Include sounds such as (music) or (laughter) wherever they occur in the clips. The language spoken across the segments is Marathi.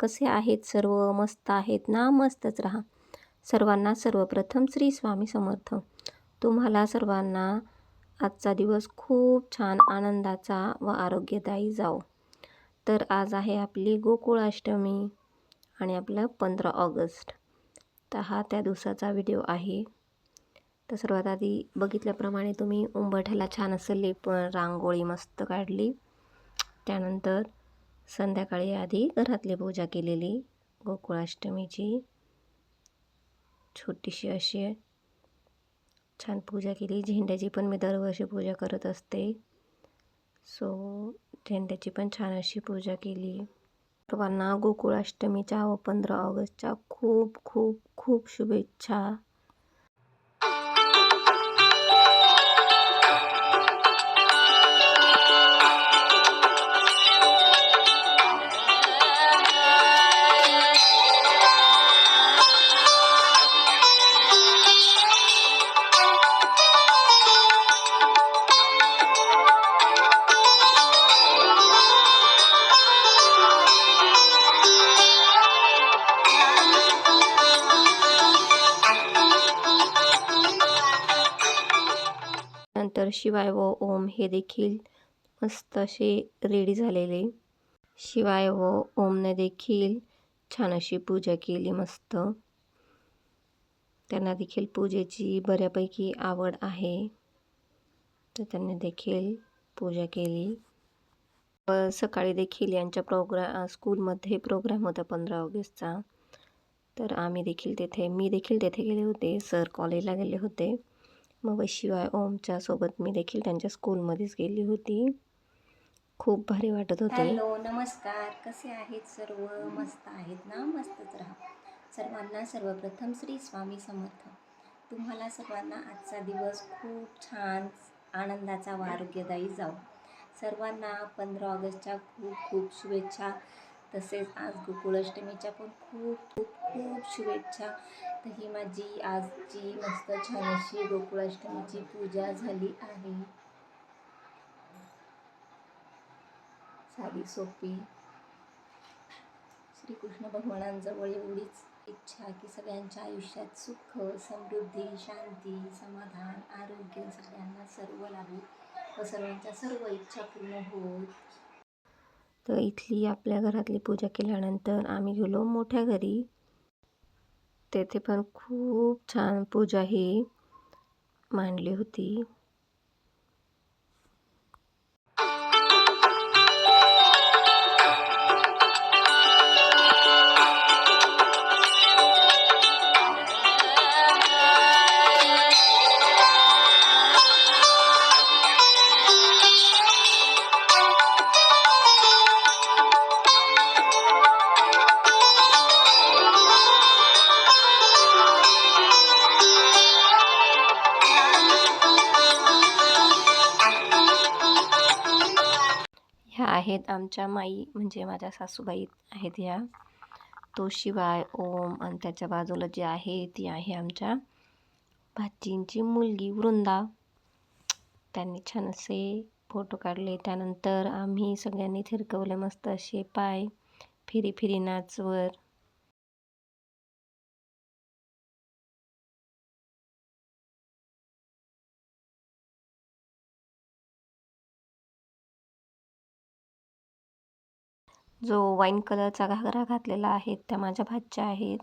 कसे आहेत? सर्व मस्त आहेत ना? मस्तच राहा. सर्वांना सर्वप्रथम श्री स्वामी समर्थ. तुम्हाला सर्वांना आजचा दिवस खूप छान आनंदाचा व आरोग्यदायी जाओ तर आज आहे आपली गोकुळाष्टमी आणि आपलं पंधरा ऑगस्ट. तर हा त्या दिवसाचा व्हिडिओ आहे. तर सर्वात आधी बघितल्याप्रमाणे तुम्ही उंबरठ्याला छान असं लेप रांगोळी मस्त काढली. त्यानंतर संध्याकाळी आधी घरातली पूजा केलेली. गोकुळाष्टमीची. छोटीशी अशी छान पूजा केली. झेंड्याची पण मी दरवर्षी पूजा करत असते. सो झेंड्याची पण छान अशी पूजा केली. सर्वांना गोकुळाष्टमीच्या व पंधरा ऑगस्टच्या खूप खूप खूप शुभेच्छा. शिवाय व ओम हे देखील मस्त असे रेडी झालेले. शिवाय व ओमने देखील छान अशी पूजा केली मस्त. त्यांना देखील पूजेची बऱ्यापैकी आवड आहे. तर त्यांनी देखील पूजा केली. सकाळी देखील यांच्या प्रोग्रा स्कूलमध्ये प्रोग्राम होता पंधरा ऑगस्टचा. तर आम्ही देखील तेथे मी देखील तेथे गेले होते. सर कॉलेजला गेले होते. मग शिवाय ओमच्या सोबत मी देखील त्यांच्या स्कूलमध्येच गेली होती. खूप भारी वाटत होते. हॅलो नमस्कार. कसे आहेत सर्व? मस्त आहेत ना? मस्तच राहा. सर्वांना सर्वप्रथम श्री स्वामी समर्थ. तुम्हाला सर्वांना आजचा दिवस खूप छान आनंदाचा व आरोग्यदायी जाऊ सर्वांना पंधरा ऑगस्टच्या खूप खूप शुभेच्छा. तसेच आज गोकुळाष्टमीच्या पण खूप खूप खूप शुभेच्छा. तर ही माझी आजची मस्त छान अशी गोकुळाष्टमीची पूजा झाली आहे. साधी सोपी. श्रीकृष्ण भगवानांजवळ एवढीच इच्छा की सगळ्यांच्या आयुष्यात सुख समृद्धी शांती समाधान आरोग्य सगळ्यांना सर्व लाभो व सर्वांच्या सर्व इच्छा पूर्ण होत. तर इथली आपल्या घरातली पूजा केल्यानंतर आम्ही गेलो मोठ्या घरी. तेथे पण खूप छान पूजा ही मांडली होती. आहेत. आमच्या माई म्हणजे माझ्या सासूबाई आहेत ह्या तो शिवाय ओम आणि त्याच्या बाजूला जी आहे ती आहे आमच्या भाचींची मुलगी वृंदा. त्यांनी छान असे फोटो काढले. त्यानंतर आम्ही सगळ्यांनी थिरकवले मस्त असे पाय फिरी फिरी नाचवर. जो वाईन कलरचा घागरा घातलेला आहे त्या माझ्या भाच्या आहेत.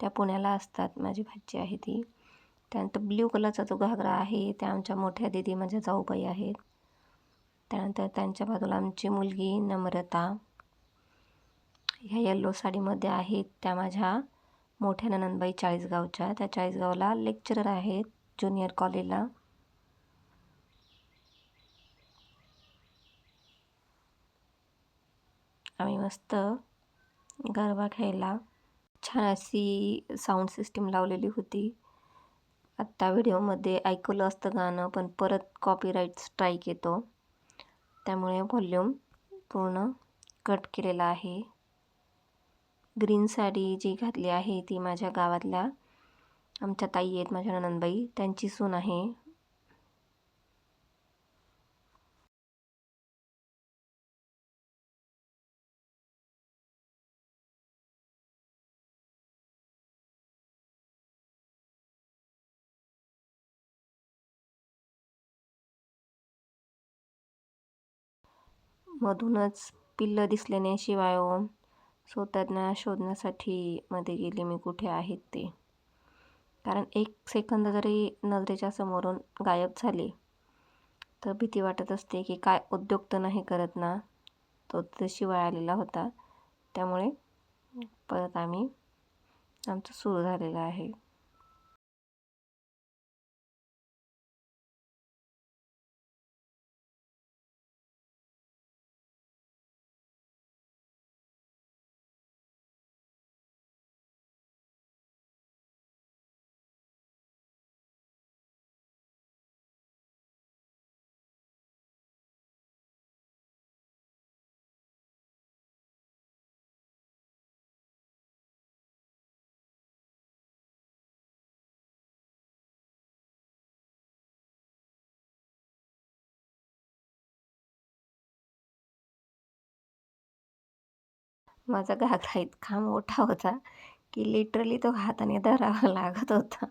त्या पुण्याला असतात माझी भाजी आहे ती. त्यानंतर ब्ल्यू कलरचा जो घागरा आहे त्या आमच्या मोठ्या दिदी माझ्या जाऊबाई आहेत. त्यानंतर त्यांच्या बाजूला आमची मुलगी नम्रता. ह्या येल्लो साडीमध्ये आहेत त्या माझ्या मोठ्या ननंदबाई चाळीसगावच्या. त्या चाळीसगावला लेक्चरर आहेत ज्युनियर कॉलेजला आम्ही मस्त गरबा खेळला. छान अशी साऊंड सिस्टीम लावलेली होती. आत्ता व्हिडिओमध्ये ऐकलं असतं गाणं पण परत कॉपीराईट स्ट्राईक येतो. त्यामुळे व्हॉल्यूम पूर्ण कट केलेला आहे. ग्रीन साडी जी घातली आहे ती माझ्या गावातल्या आमच्या ताई आहेत माझ्या ननंदबाई त्यांची सून आहे. मधूनच पिल्लं दिसल्याने शिवाय ओम सो शोधण्यासाठी मध्ये गेले मी कुठे आहेत ते. कारण एक सेकंद जरी नजरेच्या समोरून गायब झाले तर भीती वाटत असते की काय उद्योग तर नाही करत ना? तो तर शिवाय आलेला होता. त्यामुळे परत आम्ही आमचं सुरू झालेलं आहे. माझा घागरा इतका मोठा होता की लिटरली तो हाताने धरावा (laughs) लागत होता.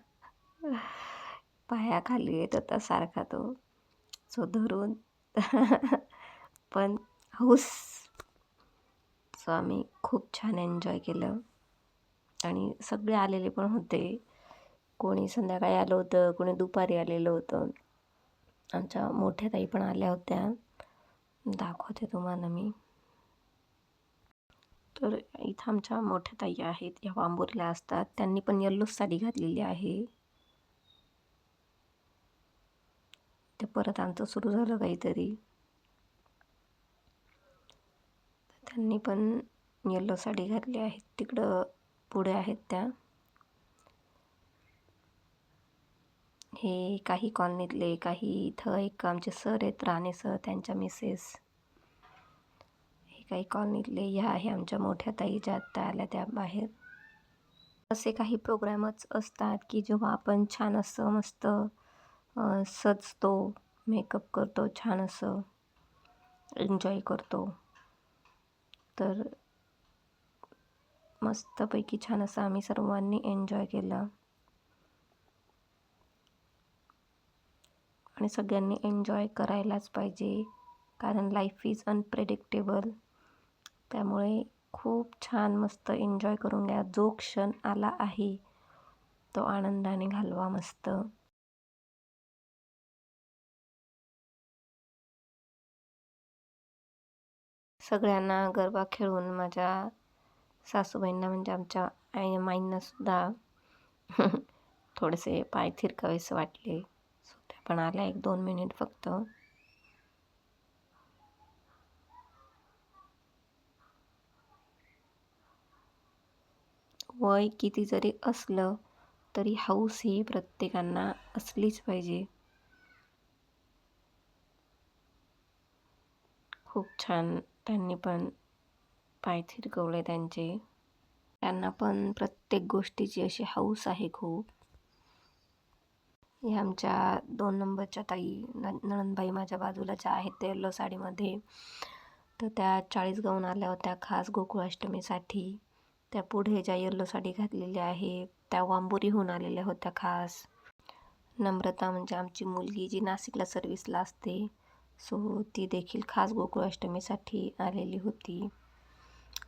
पायाखाली येत होता सारखा तो सो धरून. (laughs) पण हौस. सो आम्ही खूप छान एन्जॉय केलं. आणि सगळे आलेले पण होते. कोणी संध्याकाळी आलं होतं कोणी दुपारी आलेलं होतं. आमच्या मोठ्या ताई पण आल्या होत्या. दाखवते तुम्हाला मी. तर इथं आमच्या मोठ्या ताई आहेत. ह्या वांबोरीला असतात. त्यांनी पण येल्लो साडी घातलेली आहे. ते परत आमचं सुरू झालं काहीतरी. त्यांनी पण येल्लो साडी घातली आहे. तिकडं पुढे आहेत त्या. हे काही कॉलनीतले काही इथं एक आमचे सर आहेत राणे सर त्यांच्या मिसेस काही कॉलनीतले ह्या आहे आमच्या मोठ्या ताई ज्या आत्ता आल्या त्या बाहेर. असे काही प्रोग्रॅमच असतात की जेव्हा आपण छान असं मस्त सजतो मेकअप करतो छान असं एन्जॉय करतो. तर मस्तपैकी छान असं आम्ही सर्वांनी एन्जॉय केलं. आणि सगळ्यांनी एन्जॉय करायलाच पाहिजे. कारण लाईफ इज अनप्रेडिक्टेबल त्यामुळे खूप छान मस्त एन्जॉय करून घ्या. जो क्षण आला आहे तो आनंदाने घालवा मस्त. सगळ्यांना गरबा खेळून माझ्या सासूबाईंना म्हणजे आमच्या आई माईंना सुद्धा (laughs) थोडेसे पाय थिरकावेसे वाटले. सो त्या पण आल्या एक दोन मिनिट फक्त. वय किती जरी असलं तरी हौस ही प्रत्येकांना असलीच पाहिजे. खूप छान त्यांनी पण पाय थिरकवले त्यांचे. त्यांना पण प्रत्येक गोष्टीची अशी हौस आहे खूप. ह्या आमच्या दोन नंबरच्या ताई न नणंदबाई माझ्या बाजूला ज्या आहेत ते येल्लो साडीमध्ये. तर त्या चाळीसगावून आल्या होत्या खास गोकुळाष्टमीसाठी. त्या पुढे ज्या येल्लो साडी घातलेल्या आहे त्या वांबोरीहून आलेल्या होत्या खास. नम्रता म्हणजे आमची मुलगी जी नाशिकला सर्विसला असते सो ती देखील खास गोकुळाष्टमीसाठी आलेली होती.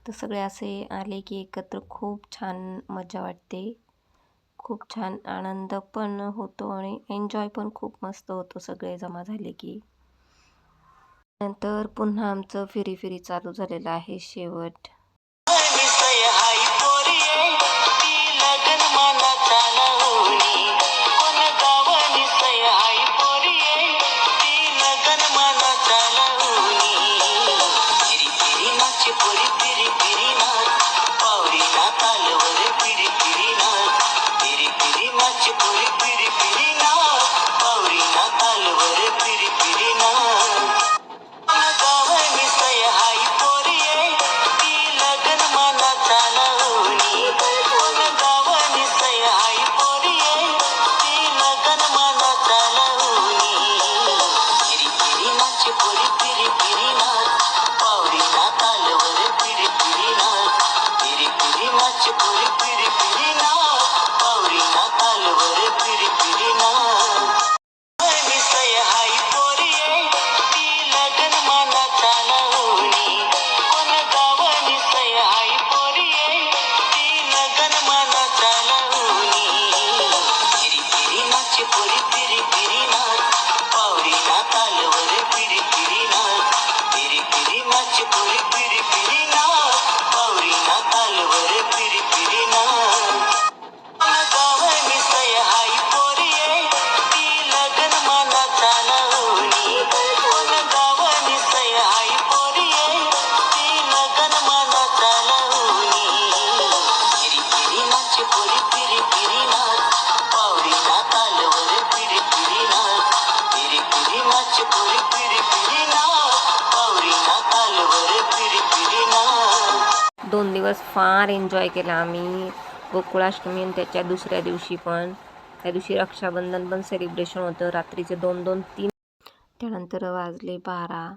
तर सगळे असे आले की एकत्र खूप छान मजा वाटते. खूप छान आनंद पण होतो आणि एन्जॉय पण खूप मस्त होतो सगळे जमा झाले की. नंतर पुन्हा आमचं फिरी फिरी चालू झालेलं आहे शेवट. फार एन्जॉय केला आम्ही. गोकुळाष्टमी आणि त्याच्या दुसऱ्या दिवशी पण. त्या दिवशी रक्षाबंधन पण सेलिब्रेशन होतं. रात्रीचे दोन दोन तीन. त्यानंतर वाजले बारा.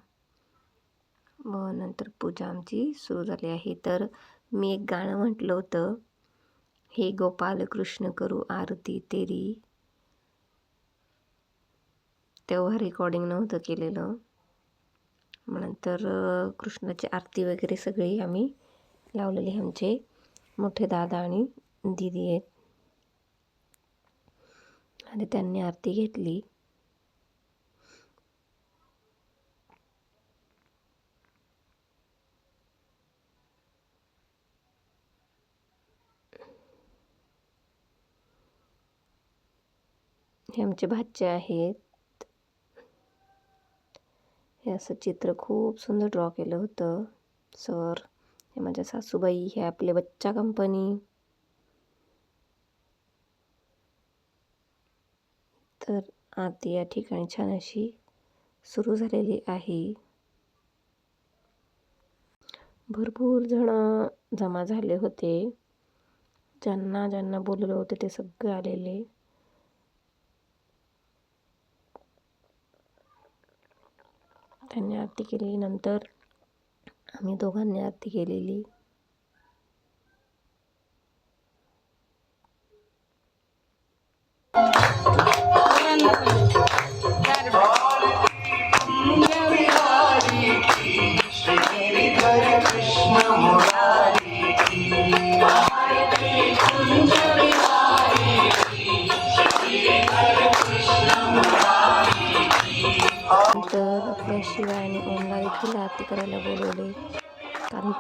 व नंतर पूजा आमची सुरू झाली आहे. तर मी एक गाणं म्हटलं होतं. हे गोपाल कृष्ण करू आरती तेरी. तेव्हा रेकॉर्डिंग नव्हतं केलेलं. नंतर कृष्णाची आरती वगैरे सगळी आम्ही लावलेले आमचे मोठे दादा आणि दिदी आहेत. आणि त्यांनी आरती घेतली. हे आमचे भाचे आहेत. हे असं चित्र खूप सुंदर ड्रॉ केलं होतं सर. हे माझ्या सासूबाई हे आपले बच्चा कंपनी तर आरती या ठिकाणी छान अशी सुरू झालेली आहे. भरपूर जण जमा झाले होते. ज्यांना ज्यांना बोलवलं होतं ते सगळे आलेले. त्यांनी आरती केली. नंतर आम्ही दोघांनी आरती केलेली.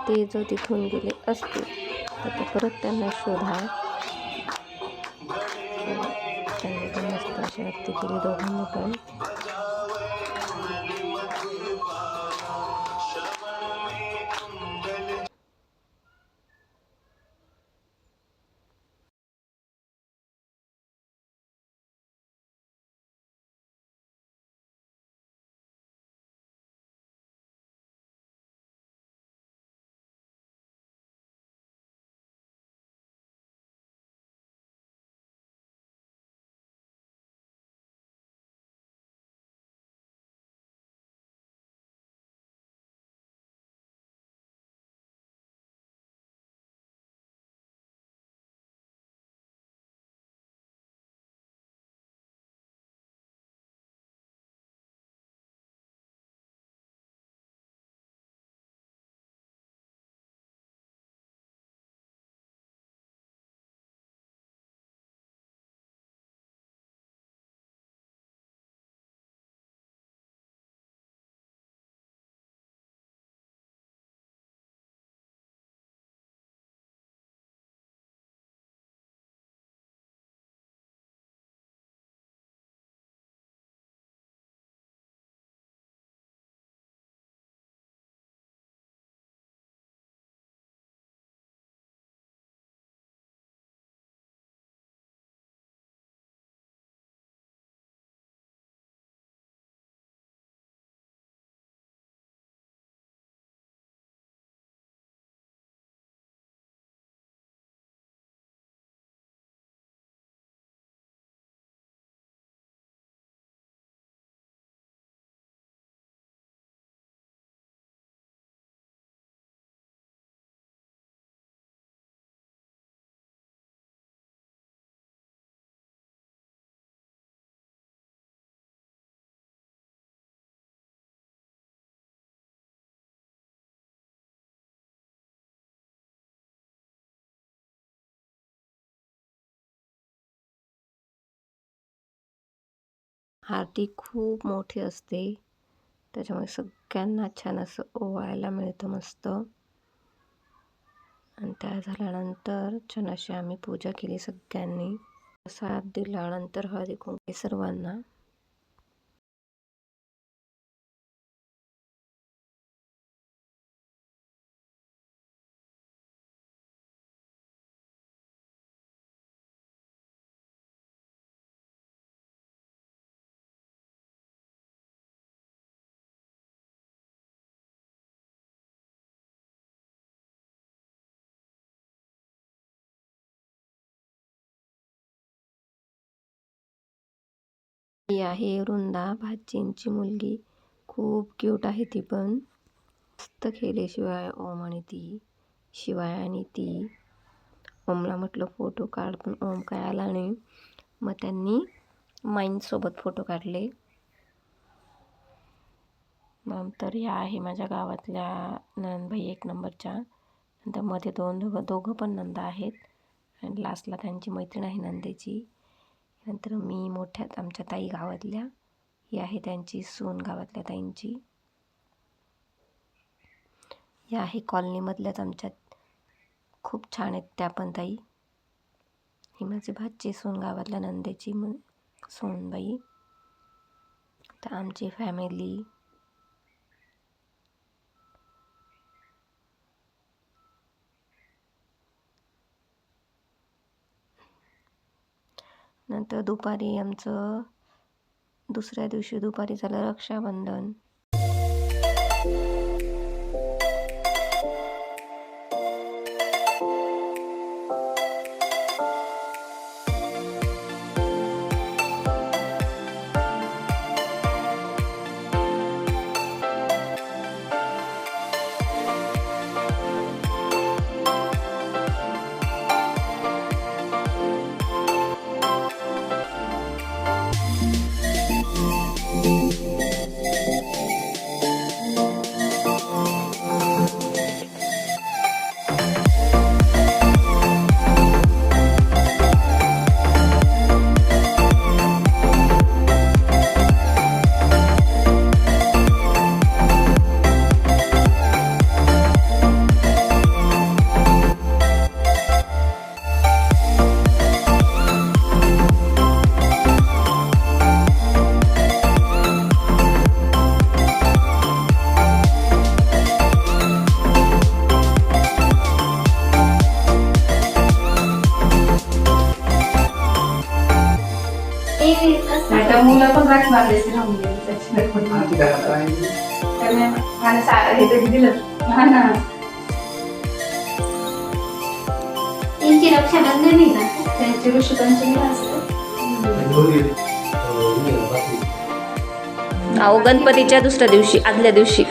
ते जर तिथून गेले असते तर ते परत त्यांना शोधा. त्यांनी पण मस्त अशी आरती केली दोघांनी पण. आरती खूप मोठी असते. त्याच्यामुळे सगळ्यांना छान असं ओवाळायला मिळतं मस्त. आणि त्या झाल्यानंतर छान अशी आम्ही पूजा केली सगळ्यांनी. प्रसाद दिल्यानंतर हळदी कुंकू सर्वांना. ही आहे वृंदा भाचींची मुलगी. खूप क्यूट आहे ती पण. मस्त खेळल्याशिवाय ओम आणि ती शिवाय आणि ती. ओमला म्हटलं फोटो काढ पण ओम काय आला नाही. मग त्यांनी माईंसोबत फोटो काढले. नंतर या आहे माझ्या गावातल्या नंदबाई एक नंबरच्या. नंतर मध्ये दोन दोघं दोघं पण नंदा आहेत. आणि लास्टला त्यांची मैत्रीण आहे नंदेची. नंतर मी मोठ्यात आमच्या ताई गावातल्या ही आहे त्यांची सून गावातल्या ताईंची. या आहे कॉलनीमधल्याच आमच्यात खूप छान आहेत त्या पण ताई. ही माझी भाची सून गावातल्या नंदेची सोनबाई. तर आमची फॅमिली नंतर दुपारी आमचं दुसऱ्या दिवशी दुपारी झालं रक्षाबंधन. मुलं पण राख मारले राहून गेले त्याच्यामुळे त्यामुळे मला सा- हे तरी दिलं. हा ना. त्यांची रक्षाबंधन आहे ना? त्यांची ऋषीपंचमी असते. अहो गणपतीच्या दुसऱ्या दिवशी आदल्या दिवशी.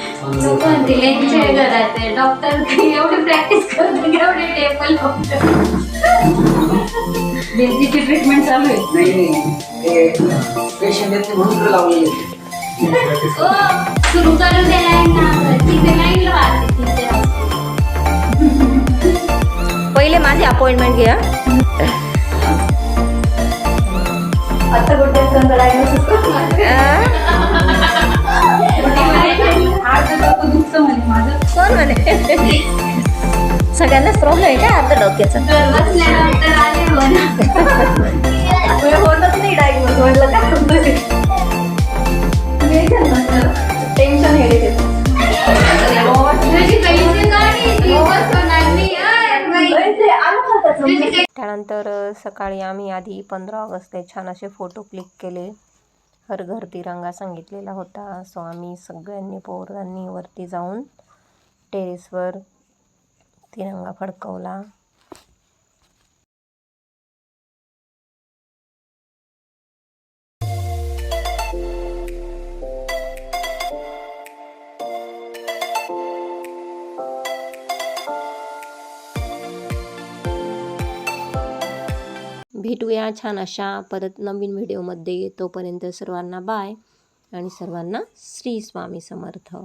डॉक्टर एवढी प्रॅक्टिस करते एवढे टेबल बेसिकची ट्रीटमेंट चालू आहे. नाही नाही. ते पेशंट येते म्हणून तुला लावलेले सुरू करू द्या लाईन ना. तिथे लाईन राहते तिथे. पहिले माझी अपॉइंटमेंट घ्या आता कुठे कोण म्हणे? सगळ्यांनाच प्रॉब्लेम आहे का? अर्ध डोक्याचा. होतच नाही डायग्नोस म्हटलं काय टेन्शन हेडेक त्यानंतर सकाळी आम्ही आधी पंधरा ऑगस्टला छान असे फोटो क्लिक केले. हर घर तिरंगा सांगितलेला होता. सो आम्ही सगळ्यांनी पोरांनी वरती जाऊन टेरेसवर तिरंगा फडकवला. भेटूया छान अशा परत नवीन व्हिडिओमध्ये. तोपर्यंत सर्वांना बाय आणि सर्वांना श्री स्वामी समर्थ.